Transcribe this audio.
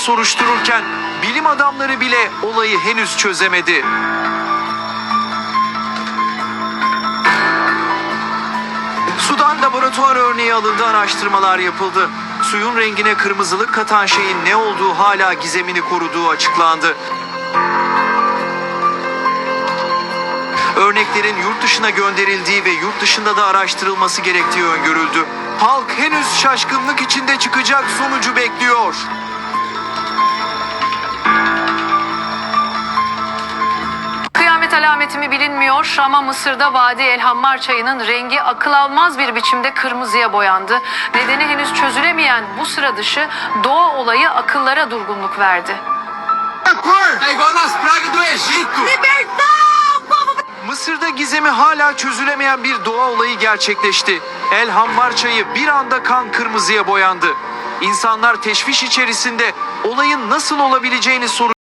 soruştururken bilim adamları bile olayı henüz çözemedi. Sudan laboratuvar örneği alındı, araştırmalar yapıldı. Suyun rengine kırmızılık katan şeyin ne olduğu hala gizemini koruduğu açıklandı. Örneklerin yurt dışına gönderildiği ve yurt dışında da araştırılması gerektiği öngörüldü. Halk henüz şaşkınlık içinde çıkacak sonucu bekliyor. Kıyamet alameti mi bilinmiyor ama Mısır'da Vadi El Hammar çayının rengi akıl almaz bir biçimde kırmızıya boyandı. Nedeni henüz çözülemeyen bu sıra dışı doğa olayı akıllara durgunluk verdi. Mısır'da gizemi hala çözülemeyen bir doğa olayı gerçekleşti. El Hammar çayı bir anda kan kırmızıya boyandı. İnsanlar teşviş içerisinde olayın nasıl olabileceğini soruyor.